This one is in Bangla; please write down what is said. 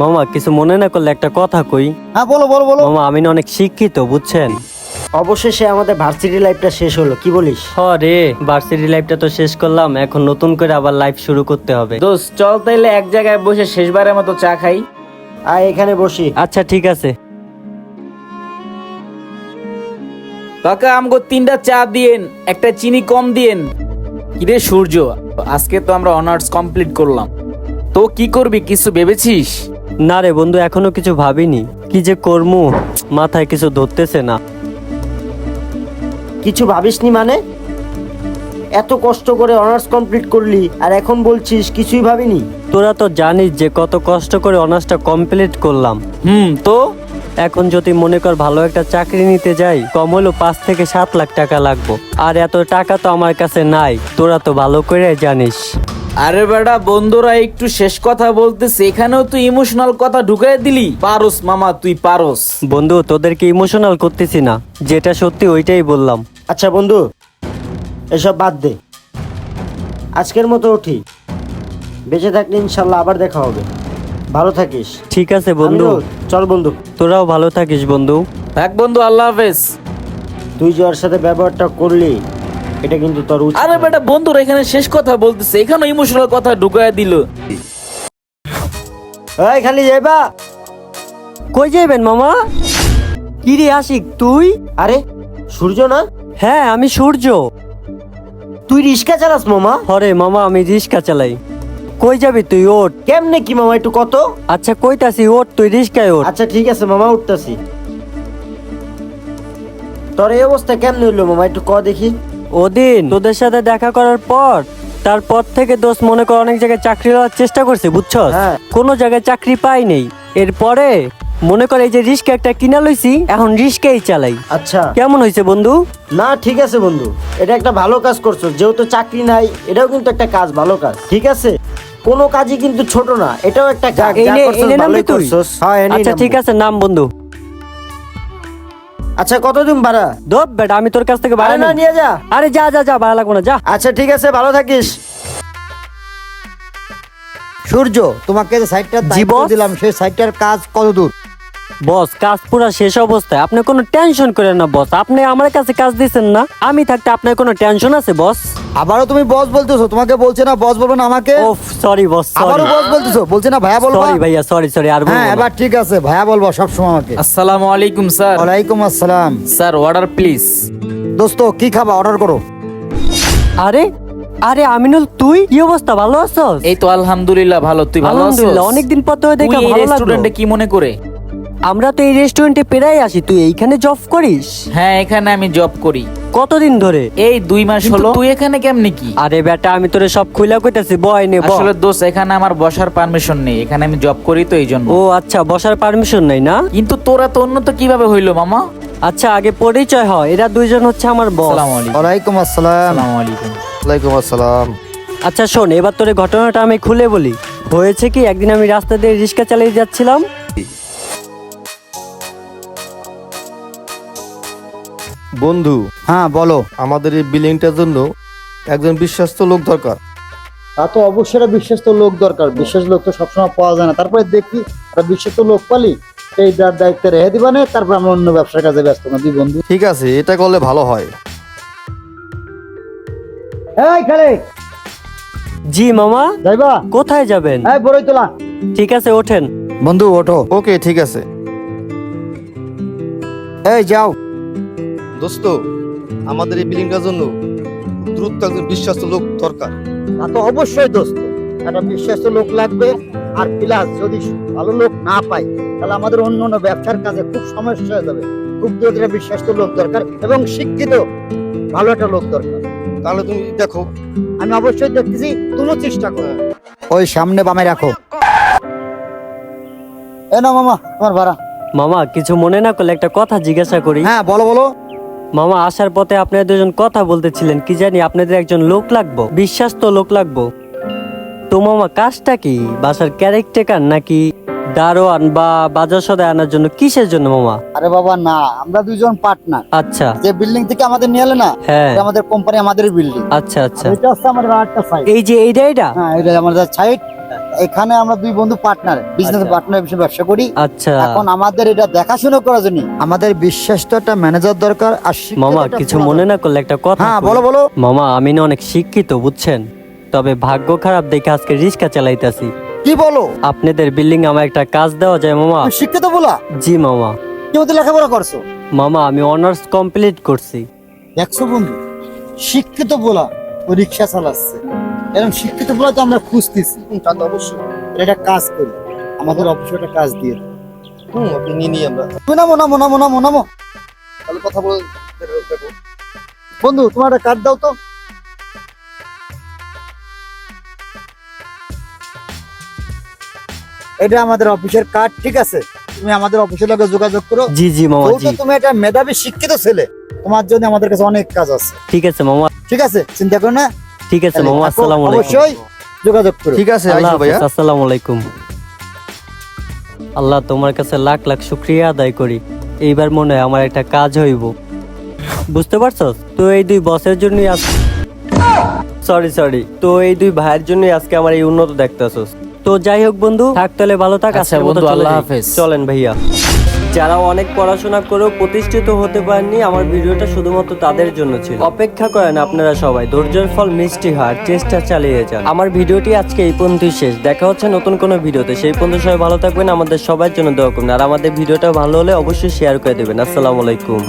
মামা কিছু মনে না করলে একটা কথা কই। হ্যাঁ বলো বলো বলো। মামা আমি না অনেক শিক্ষিত বুঝছেন? অবশেষে আমাদের ভার্সিটি লাইফটা শেষ হলো কি বলিস? হ রে ভার্সিটি লাইফটা তো শেষ করলাম এখন নতুন করে আবার লাইফ শুরু করতে হবে। দোস্ত চল তাইলে এক জায়গায় বসে শেষবারের মতো চা খাই। আয় এখানে বসি। আচ্ছা ঠিক আছে। কাকা আমগো তিনটা চা দিয়েন একটা চিনি কম দিয়েন। কিরে সূর্য আজকে তো আমরা অনার্স কমপ্লিট করলাম। তো কি করবি কিছু ভেবেছিস? না রে বন্ধু এখনও কিছু ভাবিনি। কি যে করমু? মাথায় কিছু ধরতেছে না। কিছু ভাবিসনি মানে? এত কষ্ট করে অনার্স কমপ্লিট করলি আর এখন বলছিস কিছুই ভাবিনি? তোরা তো জানিস যে কত কষ্ট করে অনার্সটা কমপ্লিট করলাম। হুম তো? এখন যদি মনে কর ভালো একটা চাকরি নিতে যাই কম হলো পাঁচ থেকে সাত লাখ টাকা লাগবো। আর এত টাকা তো আমার কাছে নাই তোরা তো ভালো করে জানিস। আরে বেটা বন্ধুরা একটু শেষ কথা বলতেছে। এখানেও তুই ইমোশনাল কথা ঢুকাই দিলি। পারস মামা তুই পারস। বন্ধু তোদেরকে ইমোশনাল করতেছি না। যেটা সত্যি ওইটাই বললাম। আচ্ছা বন্ধু এসব বাদ দে। আজকের মতো উঠি। বেঁচে থাকলে ইনশাল্লাহ আবার দেখা হবে। ভালো থাকিস। ঠিক আছে বন্ধু। আমিও- চল বন্ধু। তোরাও ভালো থাকিস বন্ধু। থাক বন্ধু আল্লাহ হাফেজ। তুই যার সাথে ব্যবহারটা করলি এটা কিন্তু তোর উচিত আরে বেটা বন্ধুরা এখানে শেষ কথা বলতেছে এখানে ইমোশনাল কথা ঢুকাই দিল। এই খালি যাইবা। কই যাবেন মামা? কি রে আশিক তুই? আরে সূর্য না? হ্যাঁ আমি সূর্য। তুই রিক্সা চালাস মামা? হরে মামা আমি রিক্সা চালাই। কই যাবি তুই ওট কেমনে কি মামা একটু কত? আচ্ছা কইতাছি ওঠ তুই রিক্সায় ওঠ। আচ্ছা ঠিক আছে মামা উঠতাছি। তোর এই অবস্থা কেমনে হইল মামা একটু ক দেখি। ওদিন তোদের সাথে দেখা করার পর তারপর থেকে দোস্ত মনে কর অনেক জায়গায় চাকরি লওয়ার চেষ্টা করছে বুঝছস? হ্যাঁ। কোনো জায়গায় চাকরি পাই নেই। এরপরে মনে করে এই যে রিস্কা একটা কিনা লইছি এখন রিস্কাই চালাই। আচ্ছা। কেমন হয়েছে বন্ধু? না ঠিক আছে বন্ধু। এটা একটা ভালো কাজ করছ যেহেতু চাকরি নাই এটাও কিন্তু একটা কাজ ভালো কাজ। ঠিক আছে? কোনো কাজই কিন্তু ছোট না এটাও একটা কাজ। যা করছস ভালোই করছস। হ্যাঁ আচ্ছা ঠিক আছে নাম বন্ধু। আচ্ছা কতদিন ভাড়া? দব বেটা আমি তোর কাছ থেকে আরে ভাড়া না নিই। নিয়ে যা। আরে যা যা যা ভাড়া লাগবো না যা। আচ্ছা ঠিক আছে ভালো থাকিস। সূর্য তোমাকে যে দায়িত্ব দিলাম সেই সাইটটার কাজ কত দূর বস কাজ পুরা শেষ অবস্থায়। আপনি কোনো টেনশন করেন না বস। আপনি আমার কাছে কাজ দিচ্ছেন না। আমি থাকতে আপনার কোনো টেনশন আছে বস? আবারও তুমি বস বলতেছো তোমাকে বলছে না বস বলব না আমাকে? ওফ সরি বস আবারও সরি বস বলতেছো বলছে না ভাইয়া বলব? সরি ভাইয়া সরি সরি আর বলব হ্যাঁ না। এবার ঠিক আছে ভাইয়া বলব সবসময় আমাকে। আসসালামু আলাইকুম স্যার। ওয়ালাইকুম আসসালাম। স্যার অর্ডার প্লিজ দোস্ত কি খাবা? অর্ডার করো। আরে আরে আমিনুল তুই? কি অবস্থা? ভালো আছস? এই তো আলহামদুলিল্লাহ ভালো। তুই ভালো আছিস? আলহামদুলিল্লাহ অনেকদিন পর তোকে দেখে ভালো লাগল। রেস্টুরেন্টে কি মনে করে? আমরা তো এই রেস্টুরেন্টে প্রায় আসি। তুই এইখানে জব করিস? হ্যাঁ এখানে আমি জব করি। কতদিন ধরে? এই দুই মাস হলো। তুই এখানে কেমনে কি? আরে বেটা আমি তোরে সব খুইলা কইতাছি বয় নে বয়। আসলে দোস্ত এখানে আমার বসার পারমিশন নেই। এখানে আমি জব করি তো এই জন্য ও আচ্ছা বসার পারমিশন নাই না? কিন্তু তোরা তো উন্নত কীভাবে হইল মামা? আচ্ছা আগে পরিচয় হয়। এরা দুইজন হচ্ছে আমার বস আসসালামু আলাইকুম। ওয়ালাইকুম আসসালাম। আসসালামু আলাইকুম। ওয়ালাইকুম আসসালাম। আচ্ছা শোন এবার তোর ঘটনাটা আমি খুলে বলি। হয়েছে কি একদিন আমি রাস্তা দিয়ে রিক্সা চালিয়ে যাচ্ছিলাম। বন্ধু। হ্যাঁ বলো। আমাদের এই বিল্ডিংটার জন্য একজন বিশ্বস্ত লোক দরকার। তা তো অবশ্যই একটা বিশ্বস্ত লোক দরকার। বিশেষ লোক তো সবসময় পাওয়া যায় না। তারপরে দেখি একটা বিশ্বস্ত লোক পালি এই দার রেহে রেখে দিবানে তারপর আমরা অন্য ব্যবসার কাজে ব্যস্ত না। দুই বন্ধু। ঠিক আছে এটা করলে ভালো হয়। এই খেলে জি মামা। যাইবা? কোথায় যাবেন? এই বড়ই তোলা ঠিক আছে ওঠেন। বন্ধু ওঠো। ওকে ঠিক আছে। এই যাও। দোস্ত আমাদের এই বিল্ডিংটার জন্য দ্রুত একজন বিশ্বস্ত লোক দরকার। তা তো অবশ্যই দোস্ত। একটা বিশ্বস্ত লোক লাগবে আর প্লাস যদি ভালো লোক না পাই তাহলে আমাদের অন্য অন্য ব্যবসার কাজে খুব সমস্যা হয়ে যাবে। খুব দ্রুত একটা বিশ্বস্ত লোক দরকার এবং শিক্ষিত ভালো একটা লোক দরকার। তাহলে তুমি দেখো। আমি অবশ্যই দেখতেছি তুমিও চেষ্টা করো। ওই সামনে বামে রাখো। এ না মামা তোমার ভাড়া। মামা কিছু মনে না করলে একটা কথা জিজ্ঞাসা করি। হ্যাঁ বলো বলো। মামা আসার পথে আপনারা দুজন কথা বলতেছিলেন কি জানি আপনাদের একজন লোক লাগবো বিশ্বাস্ত লোক লাগবো। তো মামা কাজটা কি? বাসার ক্যারেক্টার নাকি? দারোয়ান বা বাজার সদায় আনার জন্য কিসের জন্য মামা? আরে বাবা না আমরা দুইজন পার্টনার আচ্ছা। যে বিল্ডিং থেকে আমাদের নিয়ে এলে না হ্যাঁ। এটা আমাদের কোম্পানি আমাদের বিল্ডিং আচ্ছা আচ্ছা। এটা হচ্ছে আমাদের আরেকটা সাইড এই যে এইটা এটা হ্যাঁ এটা আমাদের সাইড এখানে আমরা দুই বন্ধু পার্টনার বিজনেস। পার্টনার হিসেবে ব্যবসা করি। আচ্ছা। এখন আমাদের এটা দেখাশোনা করার জন্য আমাদের বিশ্বাসটা একটা ম্যানেজার দরকার আর মামা কিছু মনে না করলে একটা কথা হ্যাঁ বলো বলো। মামা আমি না অনেক শিক্ষিত বুঝছেন? তবে ভাগ্য খারাপ দেখে আজকে রিক্সা চালাইতেছি। কি বলো? আপনাদের বিল্ডিং আমার একটা কাজ দেওয়া যায় মামা। শিক্ষিত বলা? জি মামা। কেউ তো লেখাপড়া করছ। মামা আমি অনার্স কমপ্লিট করছি। দেখছ বন্ধু শিক্ষিত বলা ও রিক্সা চালাচ্ছে। এরকম শিক্ষিত বলা তো আমরা খুঁজতেছি। তা তো অবশ্যই। এটা কাজ করি। আমাদের অফিসে একটা কাজ দিয়ে হুম আপনি নিয়ে নিই আমরা নামো নামো নামো নামো নামো। তাহলে কথা বলে দেখো বন্ধু তোমার একটা কার্ড দাও তো। এটা আমাদের অফিসের কার্ড ঠিক আছে? তুমি আমাদের অফিসের লোকে যোগাযোগ করো। জি জি মামা জি। তুমি একটা মেধাবী শিক্ষিত ছেলে তোমার জন্য আমাদের কাছে অনেক কাজ আছে। ঠিক আছে মামা। ঠিক আছে? চিন্তা করো না। ঠিক আছে মামা আসসালামু আলাইকুম। অবশ্যই যোগাযোগ করো ঠিক আছে আল্লাহ ভাইয়া আসসালামু আলাইকুম। আল্লাহ তোমার কাছে লাখ লাখ শুক্রিয়া আদায় করি। এইবার মনে হয় আমার একটা কাজ হইব। বুঝতে পারছস তো এই দুই বসের জন্যই আজ সরি সরি তো এই দুই ভাইয়ের জন্যই আজকে আমার এই উন্নত দেখতেছস তো যাই হোক বন্ধু থাক তাহলে ভালো থাক আচ্ছা বন্ধু, আল্লাহ হাফেজ। চলেন ভাইয়া। যারা অনেক পড়াশোনা করেও প্রতিষ্ঠিত হতে পারেননি, আমার ভিডিওটা শুধুমাত্র তাদের জন্য ছিল। অপেক্ষা করেন আপনারা সবাই, ধৈর্যের ফল মিষ্টি হয় চেষ্টা চালিয়ে যান। আমার ভিডিওটি আজকে এই পর্যন্তই শেষ। দেখা হচ্ছে নতুন কোনো ভিডিওতে। সেই পর্যন্ত সবাই ভালো থাকবেন, আমাদের সবার জন্য দোয়া করুন। আর আমাদের ভিডিওটা ভালো হলে অবশ্যই শেয়ার করে দেবেন। আসসালামু আলাইকুম।